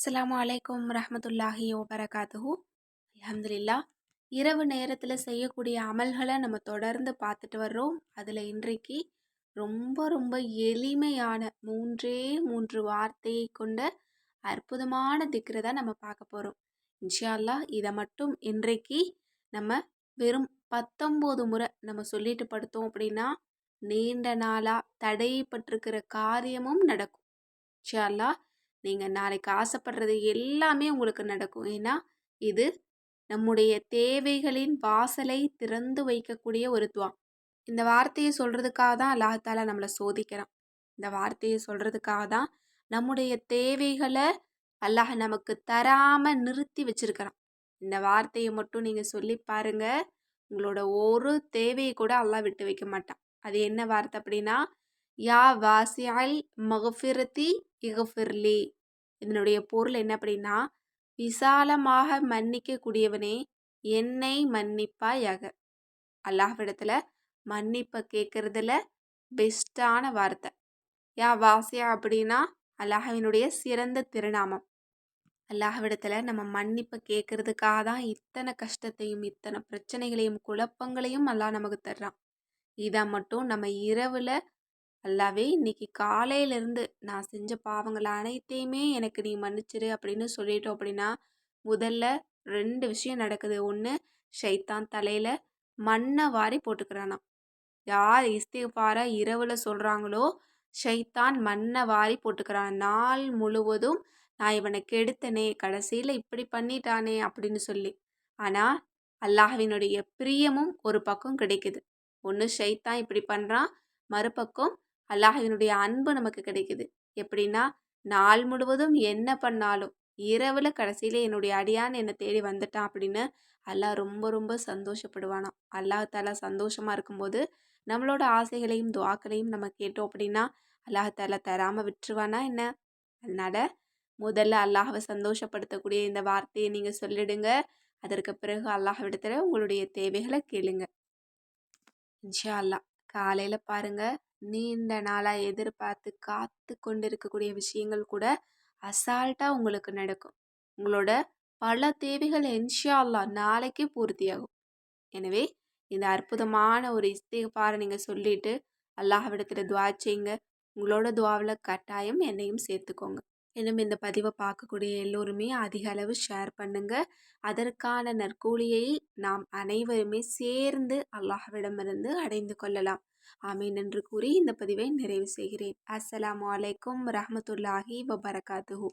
அஸ்லாம் அலைக்கும் ரஹமத்துல்லாஹி வபரகாத்துஹு. அல்ஹம்துலில்லா இரவு நேரத்தில் செய்யக்கூடிய அமல்களை நம்ம தொடர்ந்து பார்த்துட்டு வர்றோம். அதில் இன்றைக்கு ரொம்ப ரொம்ப எளிமையான மூன்றே மூன்று வார்த்தையை கொண்ட அற்புதமான திக்ரை தான் நம்ம பார்க்க போகிறோம் இன்ஷா இதை மட்டும் இன்றைக்கு நம்ம வெறும் பத்தொம்போது முறை நம்ம சொல்லிட்டு படுத்தோம் அப்படின்னா நீண்ட நாளாக தடைப்பட்டிருக்கிற காரியமும் நடக்கும். இன்ஷா அல்லாஹ் நீங்கள் நாளைக்கு ஆசைப்படுறது எல்லாமே உங்களுக்கு நடக்கும். ஏன்னா இது நம்முடைய தேவைகளின் வாசலை திறந்து வைக்கக்கூடிய ஒரு துவா இந்த வார்த்தையை சொல்கிறதுக்காக தான் அல்லாஹால நம்மளை சோதிக்கிறான். இந்த வார்த்தையை சொல்கிறதுக்காக தான் நம்முடைய தேவைகளை அல்லாஹ் நமக்கு தராமல் நிறுத்தி வச்சிருக்கிறான். இந்த வார்த்தையை மட்டும் நீங்கள் சொல்லி பாருங்கள் உங்களோட ஒரு தேவையை கூட அல்லாஹ் விட்டு வைக்க மாட்டான். அது என்ன வார்த்தை அப்படின்னா யா வாசியல் மகஃபிரத்தி இகஃபிர்லி இதனுடைய பொருள் என்ன அப்படின்னா விசாலமாக மன்னிக்கக்கூடியவனே என்னை மன்னிப்பாயாக. அல்லாஹ்விடத்தில் மன்னிப்பை கேட்குறதுல பெஸ்ட்டான வார்த்தை. யா வாசியா அப்படின்னா அல்லாஹவினுடைய சிறந்த திருநாமம். அல்லாஹ்விடத்தில் நம்ம மன்னிப்பை கேட்குறதுக்காக தான் இத்தனை கஷ்டத்தையும் இத்தனை பிரச்சனைகளையும் குழப்பங்களையும் அல்லாஹ் நமக்கு தர்றான். இதை மட்டும் நம்ம இரவில் அல்லாவே இன்னைக்கு காலையிலேருந்து நான் செஞ்ச பாவங்கள் அனைத்தையுமே எனக்கு நீ மன்னிச்சிரு அப்படின்னு சொல்லிட்டோம் அப்படின்னா முதல்ல ரெண்டு விஷயம் நடக்குது. ஒன்று ஷைத்தான் தலையில் மண்ணை வாரி போட்டுக்கிறானா யார் இஸ்திஃபாரை இரவில் சொல்கிறாங்களோ ஷைத்தான் மண்ணை வாரி போட்டுக்கிறான். நாள் முழுவதும் நான் இவனை கெடுத்தனே கடைசியில் இப்படி பண்ணிட்டானே அப்படின்னு சொல்லி. ஆனால் அல்லாஹ்வினுடைய பிரியமும் ஒரு பக்கம் கிடைக்குது. ஒன்று ஷைத்தான் இப்படி பண்ணுறான் மறுபக்கம் அல்லாஹினுடைய அன்பு நமக்கு கிடைக்குது. எப்படின்னா நாள் முழுவதும் என்ன பண்ணாலும் இரவில் கடைசியில் என்னுடைய அடியான் என்னை தேடி வந்துட்டான் அப்படின்னு அல்லாஹ் ரொம்ப ரொம்ப சந்தோஷப்படுவானாம். அல்லாஹ் தாலா சந்தோஷமாக இருக்கும்போது நம்மளோட ஆசைகளையும் துவாக்களையும் நம்ம கேட்டோம் அப்படின்னா அல்லாஹ் தாலா தராமல் விட்டுருவானா என்ன? அதனால் முதல்ல அல்லாஹவை சந்தோஷப்படுத்தக்கூடிய இந்த வார்த்தையை நீங்கள் சொல்லிடுங்க. அதற்கு பிறகு அல்லாஹ்விடத்தில் உங்களுடைய தேவைகளை கேளுங்க. இன்ஷா அல்லாஹ். காலையில் பாருங்கள் நீண்ட நாளாக எதிர்பார்த்து காத்து கொண்டு இருக்கக்கூடிய விஷயங்கள் கூட அசால்ட்டாக உங்களுக்கு நடக்கும். உங்களோட பல தேவைகள் என்ஷா அல்லா நாளைக்கே பூர்த்தியாகும். எனவே இந்த அற்புதமான ஒரு இஸ்திகாரை நீங்கள் சொல்லிட்டு அல்லாஹ்விடத்தில் துவா செய்யுங்க. உங்களோட துவாவில் கட்டாயம் என்னையும் சேர்த்துக்கோங்க. இன்னும் இந்த பதிவை பார்க்கக்கூடிய எல்லோருமே அதிக அளவு ஷேர் பண்ணுங்கள் அதற்கான நற்கூலியை நாம் அனைவருமே சேர்ந்து அல்லாஹ்விடமிருந்து அடைந்து கொள்ளலாம். ஆமீன் என்று கூறி இந்த பதிவை நிறைவு செய்கிறேன். அஸ்ஸலாமு அலைக்கும் ரஹமத்துல்லாஹி வபரகாத்துஹூ.